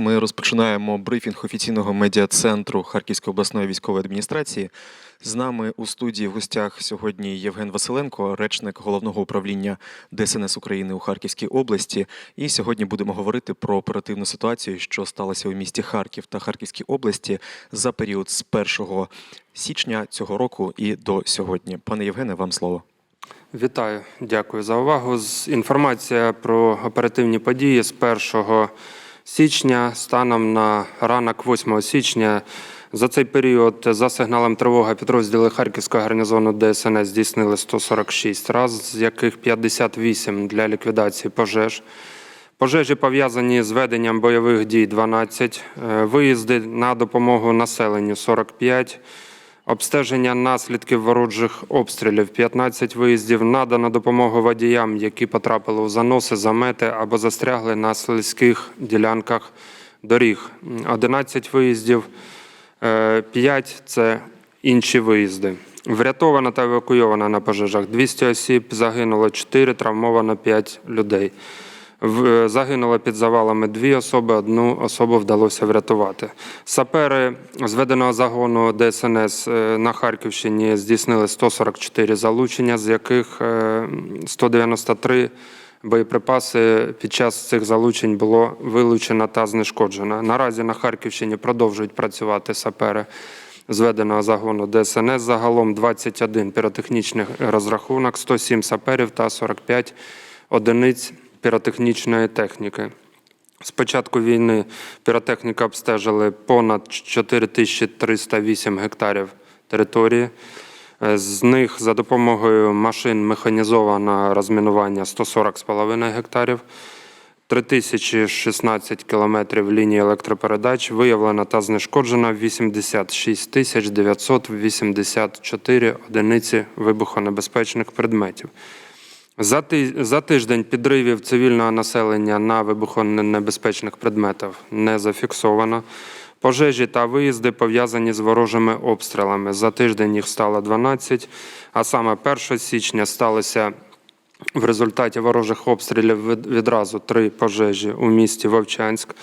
Ми розпочинаємо брифінг офіційного медіа-центру Харківської обласної військової адміністрації. З нами у студії в гостях сьогодні Євген Василенко, речник головного управління ДСНС України у Харківській області. І сьогодні будемо говорити про оперативну ситуацію, що сталося у місті Харків та Харківській області за період з 1 січня цього року і до сьогодні. Пане Євгене, вам слово. Вітаю, дякую за увагу. З- Інформація про оперативні події з 1 січня станом на ранок 8 січня. За цей період за сигналом тривоги підрозділи Харківського гарнізону ДСНС здійснили 146 раз, з яких 58 для ліквідації пожеж. Пожежі пов'язані з веденням бойових дій 12, е, виїзди на допомогу населенню 45, обстеження наслідків ворожих обстрілів 15 виїздів, надана допомога водіям, які потрапили у заноси, замети або застрягли на слизьких ділянках доріг. 11 виїздів, 5 – це інші виїзди. Врятовано та евакуйовано на пожежах 200 осіб, загинуло 4, травмовано 5 людей. Е, Загинуло під завалами дві особи, одну особу вдалося врятувати. Сапери зведеного загону ДСНС е, на Харківщині здійснили 144 залучення, з яких е, 193 боєприпаси під час цих залучень було вилучено та знешкоджено. Наразі на Харківщині продовжують працювати сапери зведеного загону ДСНС. Загалом 21 піротехнічних розрахунок, 107 саперів та 45 одиниць піротехнічної техніки. З початку війни піротехніка обстежили понад 4308 гектарів території. Е, З них за допомогою машин механізованого розмінування 140,5 гектарів, 3016 кілометрів лінії електропередач виявлено та знешкоджено 86 тисяч 984 одиниці вибухонебезпечних предметів. За, ти, за тиждень підривів цивільного населення на вибухонебезпечних предметах не зафіксовано. Пожежі та виїзди пов'язані з ворожими обстрілами. За тиждень їх стало 12, а саме 1 січня сталося в результаті ворожих обстрілів відразу три пожежі у місті Вовчанськ.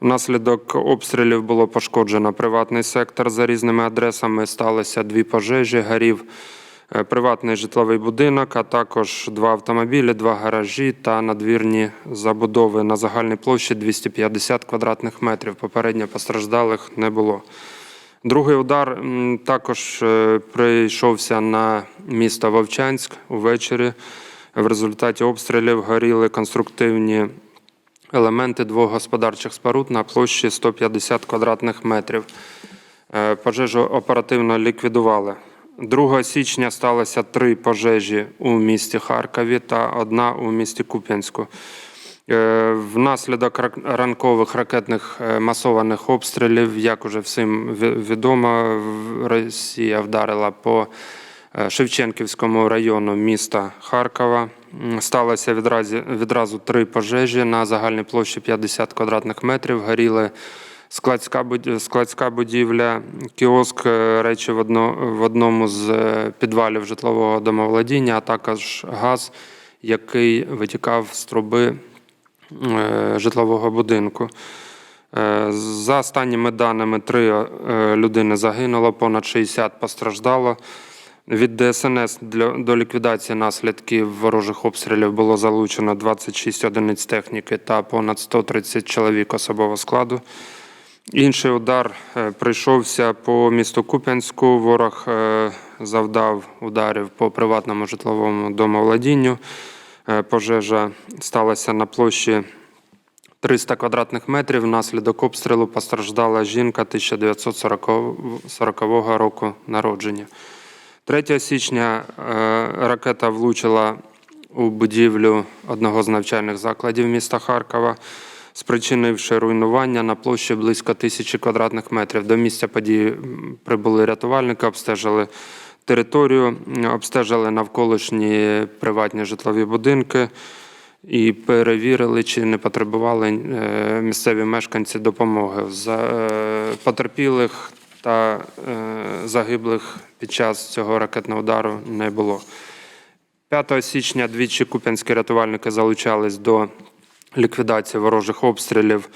Внаслідок обстрілів було пошкоджено приватний сектор за різними адресами. Сталося дві пожежі, горів е, приватний житловий будинок, а також два автомобілі, два гаражі та надвірні забудови на загальній площі 250 квадратних метрів. Попередньо постраждалих не було. Другий удар також е, прийшовся на місто Вовчанськ увечері. В результаті обстрілів горіли конструктивні елементи двох господарчих споруд на площі 150 квадратних метрів. Е, Пожежу оперативно ліквідували. 2 січня сталося три пожежі у місті Харкові та одна у місті Куп'янську. Е, Внаслідок ранкових ракетних е, масованих обстрілів, як уже всім відомо, Росія вдарила по е, Шевченківському району міста Харкова. Сталося відразу, відразу три пожежі на загальній площі 50 квадратних метрів. Горіли складська, складська будівля, кіоск, е, речі в, одно, в одному з е, підвалів житлового домовладіння, а також газ, який витікав з труби е, житлового будинку. За останніми даними, три людини загинуло, понад 60 постраждало. Від ДСНС до ліквідації наслідків ворожих обстрілів було залучено 26 одиниць техніки та понад 130 чоловік особового складу. Інший удар е, прийшовся по місту Куп'янську. Ворог е, завдав ударів по приватному житловому домовладінню. Е, Пожежа сталася на площі 300 квадратних метрів. Внаслідок обстрілу постраждала жінка 1940 року народження. 3 січня ракета влучила у будівлю одного з навчальних закладів міста Харкова, спричинивши руйнування на площі близько тисячі квадратних метрів. До місця події прибули рятувальники, обстежили територію, обстежили навколишні приватні житлові будинки і перевірили, чи не потребували е, місцеві мешканці допомоги. За е, потерпілих та е, загиблих під час цього ракетного удару не було. 5 січня двічі куп'янські рятувальники залучались до ліквідації ворожих обстрілів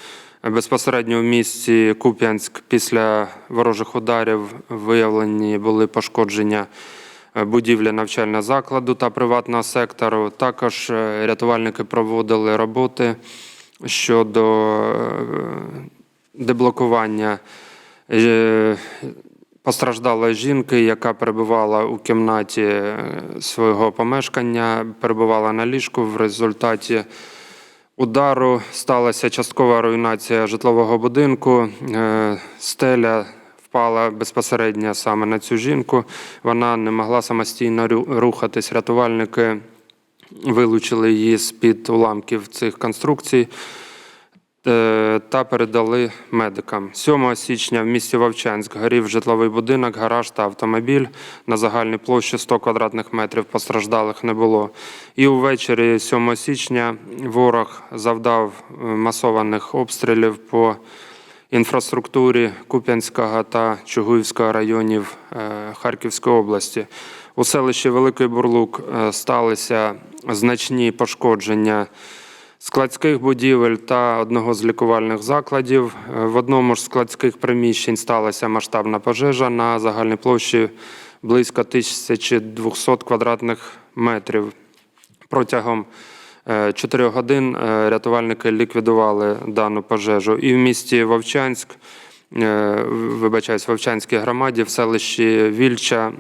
Безпосередньо в місті Куп'янськ після ворожих ударів виявлені були пошкодження е, будівлі навчального закладу та приватного сектору. Також е, рятувальники проводили роботи щодо е, деблокування постраждалої жінки, яка перебувала у кімнаті свого помешкання, перебувала на ліжку. В результаті удару сталася часткова руйнація житлового будинку. Е, Стеля впала безпосередньо саме на цю жінку. Вона не могла самостійно рухатись. Рятувальники вилучили її з-під уламків цих конструкцій та передали медикам. 7 січня в місті Вовчанськ горів житловий будинок, гараж та автомобіль. На загальній площі 100 квадратних метрів постраждалих не було. І увечері 7 січня ворог завдав е, масованих обстрілів по інфраструктурі Куп'янського та Чугуївського районів е, Харківської області. У селищі Великий Бурлук е, сталися значні пошкодження складських будівель та одного з лікувальних закладів. Е, В одному з складських приміщень сталася масштабна пожежа на загальній площі близько 1200 квадратних метрів. Протягом е, 4 годин е, рятувальники ліквідували дану пожежу. І в місті Вовчанськ, е, вибачаюсь, Вовчанській громаді, в селищі Вільча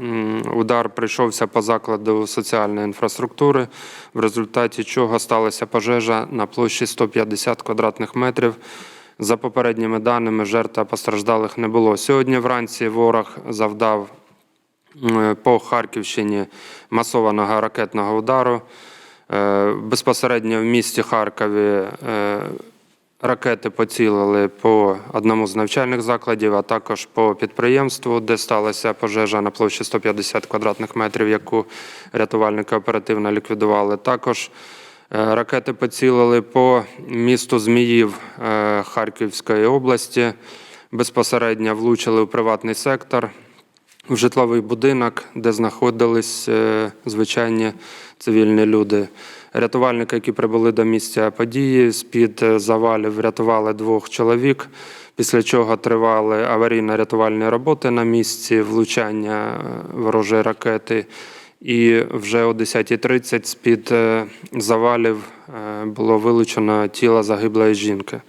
удар прийшовся по закладу соціальної інфраструктури, в результаті чого сталася пожежа на площі 150 квадратних метрів. За попередніми даними, жертв постраждалих не було. Сьогодні вранці ворог завдав по Харківщині масованого ракетного удару. Е, Безпосередньо в місті Харкові е, ракети поцілили по одному з навчальних закладів, а також по підприємству, де сталася пожежа на площі 150 квадратних метрів, яку рятувальники оперативно ліквідували. Також е, ракети поцілили по місту Зміїв е, Харківської області, безпосередньо влучили у приватний сектор в житловий будинок, де знаходились е, звичайні цивільні люди. Рятувальники, які прибули до місця події, з-під е, завалів врятували двох чоловік, після чого тривали аварійно-рятувальні роботи на місці влучання е, ворожої ракети. І вже о 10.30 з-під завалів було вилучено тіло загиблої жінки.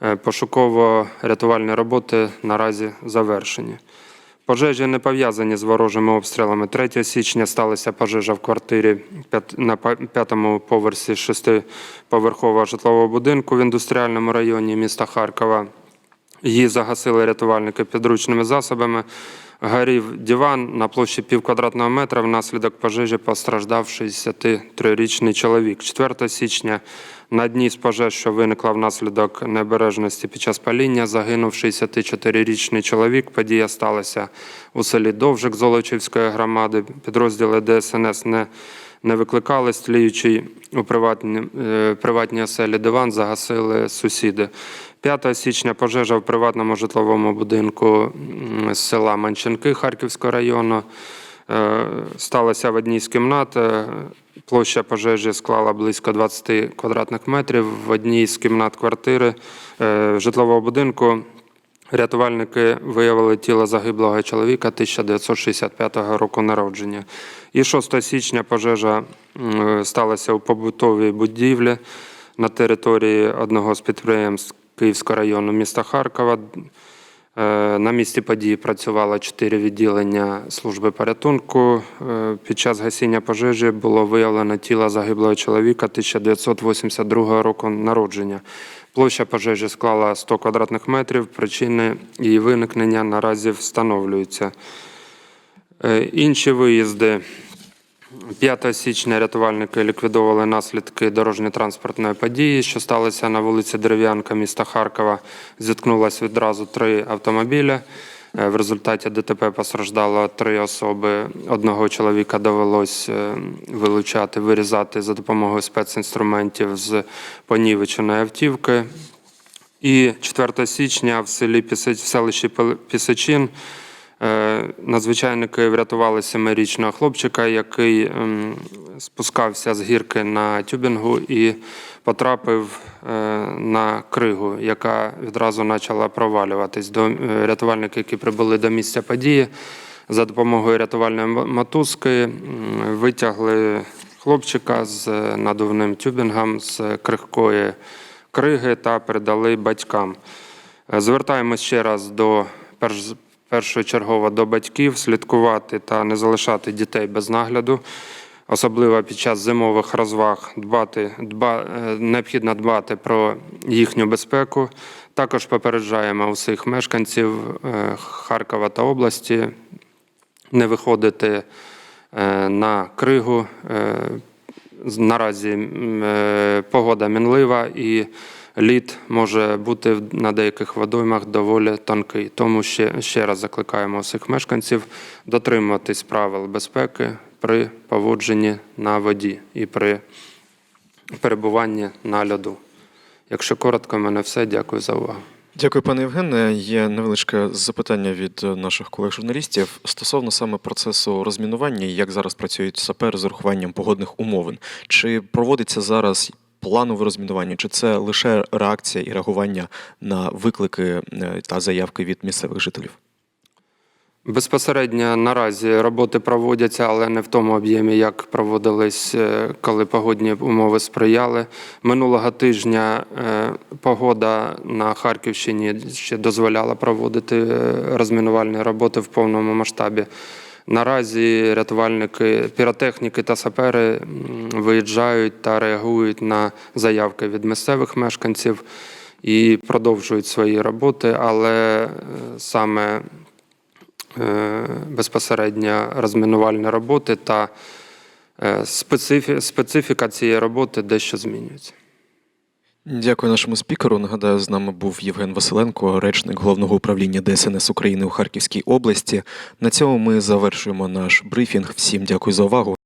Пошуково-рятувальні роботи наразі завершені. Пожежі не пов'язані з ворожими обстрілами. 3 січня сталася пожежа в квартирі на п'ятому поверсі шестиповерхового житлового будинку в індустріальному районі міста Харкова. Її загасили рятувальники підручними засобами. Горів диван на площі пів квадратного метра. Внаслідок пожежі постраждав 63-річний чоловік. 4 січня на дні з пожеж, що виникла внаслідок небережності під час паління, загинув 64-річний чоловік. Подія сталася у селі Довжик Золочівської громади. Підрозділи ДСНС не не викликали, стліючий у е, приватній оселі диван загасили сусіди. 5 січня пожежа в приватному житловому будинку з села Манченки Харківського району. Е, Сталася в одній з кімнат. Е, Площа пожежі склала близько 20 квадратних метрів. В одній з кімнат квартири житлового будинку Рятувальники виявили тіло загиблого чоловіка 1965 року народження. І 6 січня пожежа сталася у побутовій будівлі на території одного з підприємств Київського району міста Харкова. Е, На місці події працювало чотири відділення служби порятунку. Е, Під час гасіння пожежі було виявлено тіло загиблого чоловіка 1982 року народження. Площа пожежі склала 100 квадратних метрів. Причини її виникнення наразі встановлюються. Е, Інші виїзди. 5 січня рятувальники ліквідовували наслідки дорожньо-транспортної події, що сталося на вулиці Дерев'янка міста Харкова. Зіткнулося відразу три автомобіля. Е, В результаті ДТП постраждало три особи. Одного чоловіка довелось е, вилучати, вирізати за допомогою спецінструментів з понівеченої автівки. І 4 січня в селі Піси- в селищі е, надзвичайники врятували семирічного хлопчика, який ем, спускався з гірки на тюбінгу і потрапив е, на кригу, яка відразу почала провалюватись. До е, рятувальники, які прибули до місця події, за допомогою рятувальної мотузки витягли хлопчика з е, надувним тюбінгом з крихкої криги та передали батькам. Е, Звертаємось ще раз до перш, першочергово до батьків слідкувати та не залишати дітей без нагляду, особливо під час зимових розваг. Дбати, дба, е, необхідно дбати про їхню безпеку. Також попереджаємо усіх мешканців е, Харкова та області не виходити е, на кригу. Наразі погода мінлива і лід може бути на деяких водоймах доволі тонкий. Тому ще, ще раз закликаємо усіх мешканців дотримуватись правил безпеки при поводженні на воді і при перебуванні на льоду. Якщо коротко, в мене все. Дякую за увагу. Дякую, пане Євгене. Є невеличке запитання від е, наших колег-журналістів стосовно саме процесу розмінування, як зараз працюють сапери з урахуванням погодних умовин. Чи проводиться зараз планове розмінування, чи це лише реакція і реагування на виклики е, та заявки від місцевих жителів? Безпосередньо наразі роботи проводяться, але не в тому об'ємі, як проводились, е, коли погодні умови сприяли. Минулого тижня е, погода на Харківщині ще дозволяла проводити розмінувальні роботи в повному масштабі. Наразі рятувальники, піротехніки та сапери виїжджають та реагують на заявки від місцевих мешканців і продовжують свої роботи, але е, саме е, безпосередньо розмінувальні роботи та е, специфіка цієї роботи дещо змінюється. Дякую нашому спікеру. Нагадаю, з нами був Євген Василенко, речник головного управління ДСНС України у Харківській області. На цьому ми завершуємо наш брифінг. Всім дякую за увагу.